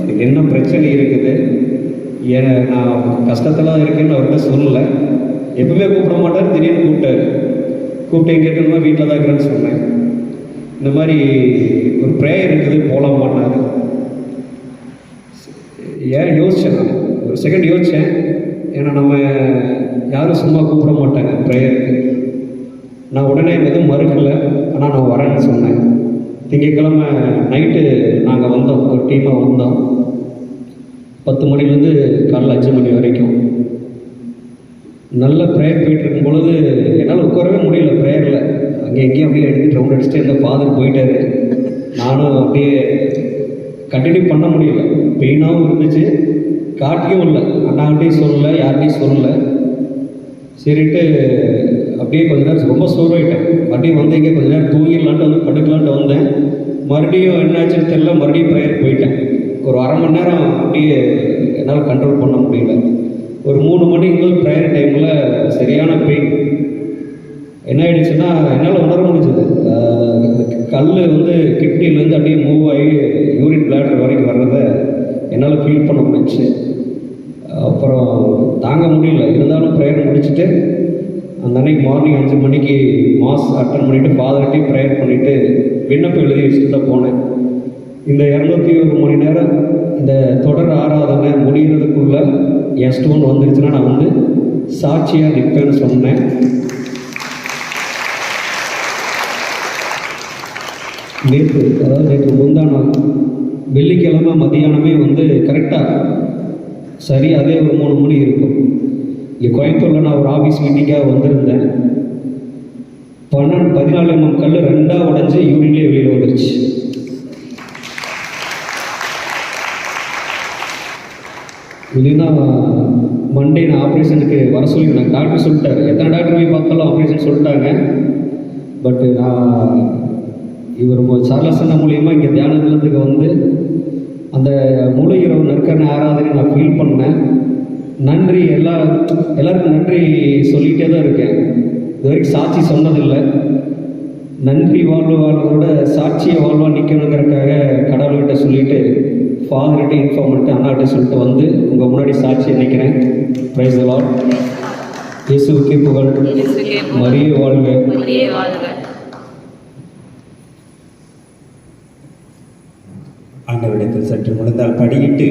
எனக்கு என்ன பிரச்சனை இருக்குது? ஏன் நான் கஷ்டத்தில் தான் இருக்கேன்னு அவர்கிட்ட சொல்லலை. எப்பவுமே கூப்பிட மாட்டார் திடீர்னு கூப்பிட்டாரு. கூப்பிட்டு எங்கே இருக்கணுமா வீட்டில் தான் இருக்கிறேன்னு சொன்னேன். இந்த மாதிரி ஒரு ப்ரேயர் இருக்குது போகலாமான்னாரு ஏன் யோசித்தேன் நான்? ஒரு செகண்ட் யோசித்தேன் ஏன்னா நம்ம யாரும் சும்மா கூப்பிட மாட்டாங்க ப்ரேயருக்கு நான் உடனே எதுவும் மறுக்கலை. ஆனால் நான் வரேன்னு சொன்னேன். திங்கட்கிழமை நைட்டு நாங்கள் வந்தோம். ஒரு டீமாக வந்தோம். பத்து மணிலேருந்து காலைல அஞ்சு மணி வரைக்கும். நல்ல ப்ரேயர் போயிட்டு இருக்கும் பொழுது என்னால் உட்காரவே முடியல ப்ரேயரில் அங்கே எங்கேயும் அப்படியே எடுத்துட்டு ரவுண்ட் அடிச்சுட்டு இந்த ஃபாதர் போயிட்டாரு. நானும் அப்படியே கண்டினியூ பண்ண முடியல. பெயினாகவும் இருந்துச்சு. காட்டியும் இல்லை. அண்ணாகிட்டையும் சொல்லலை யார்கிட்டையும் சொல்லலை. சரிட்டு அப்படியே கொஞ்ச நேரம் ரொம்ப சோர்வாயிட்டேன் மறுபடியும் வந்து இங்கே கொஞ்ச நேரம் தூங்கிடலான்ட்டு வந்து படுக்கலான்ட்டு வந்தேன். மறுபடியும் என்னாச்சுன்னு தெரியல மறுபடியும் ப்ரேயர் போயிட்டேன். ஒரு அரை மணி நேரம் அப்படியே என்னால் கண்ட்ரோல் பண்ண முடியல. ஒரு மூணு மணிக்கு ப்ரேயர் டைமில் சரியான பெயின் என்ன ஆயிடுச்சுன்னா என்னால் உணர முடிஞ்சது. கல் வந்து கிட்னிலேருந்து அப்படியே மூவ் ஆகி யூரின் பிளாடர் வரைக்கும் வர்றதை என்னால் ஃபீல் பண்ண முடிஞ்சு. அப்புறம் தாங்க முடியல. இருந்தாலும் ப்ரேயர் முடிச்சுட்டு அந்த அன்னைக்கு மார்னிங் அஞ்சு மணிக்கு மாஸ் அட்டன் பண்ணிவிட்டு ஃபாதர்கிட்டையும் ப்ரேயர் பண்ணிவிட்டு விண்ணப்பம் எழுதி வச்சுட்டு போனேன். இந்த இரநூத்தி ஒரு மணி நேரம் இந்த தொடர் ஆராதனை முடிகிறதுக்குள்ள என் ஸ்டோன் வந்துருச்சுன்னா நான் வந்து சாட்சியாக நிற்பேன்னு சொன்னேன். நேற்று அதாவது நேற்று முந்தா நாள் வெள்ளிக்கிழமை மதியானமே வந்து கரெக்டாக சரி அதே ஒரு மூணு மணி இருக்கும். இங்கே கோயம்புத்தூரில் நான் ஒரு ஆஃபீஸ் மீட்டிங்காக வந்திருந்தேன். பன்னெண்டு பதினாலு எம்எம் கல் ரெண்டாக உடஞ்சி யூனிட்லேயே வெளியில் வந்துருச்சு. இல்லைன்னா மண்டே நான் ஆப்ரேஷனுக்கு வர சொல்லியிருந்தேன் டாக்டர் சொல்லிட்டாரு. எத்தனை டாக்டர் போய் பார்த்தாலும் ஆப்ரேஷன் சொல்லிட்டாங்க. பட்டு நான் இவர் மு- மூலியமாக இங்கே தியான நிலத்துக்கு வந்து அந்த மூளை இரவு நற்கரணை ஆராதனை நான் ஃபீல் பண்ணேன். நன்றி எல்லா எல்லாருக்கும் நன்றி சொல்லிகிட்டே தான் இருக்கேன். இது வரைக்கும் சாட்சி சொன்னதில்லை. நன்றி வாழ்வு வாழ்வோட சாட்சியை வாழ்வா நிற்கணுங்கிறதுக்காக கடவுள்கிட்ட சொல்லிட்டு ஃபாதர்கிட்ட இன்ஃபார்ம் பண்ணிட்டு அண்ணாகிட்ட சொல்லிட்டு வந்து உங்கள் முன்னாடி சாட்சியை நிற்கிறேன் ப்ரைஸ் லார்ட் இயேசுவுக்கே புகழ். மரியே வாழ்க. ஆண்டவரிடத்தில் சற்று முழுந்தால் படியிட்டு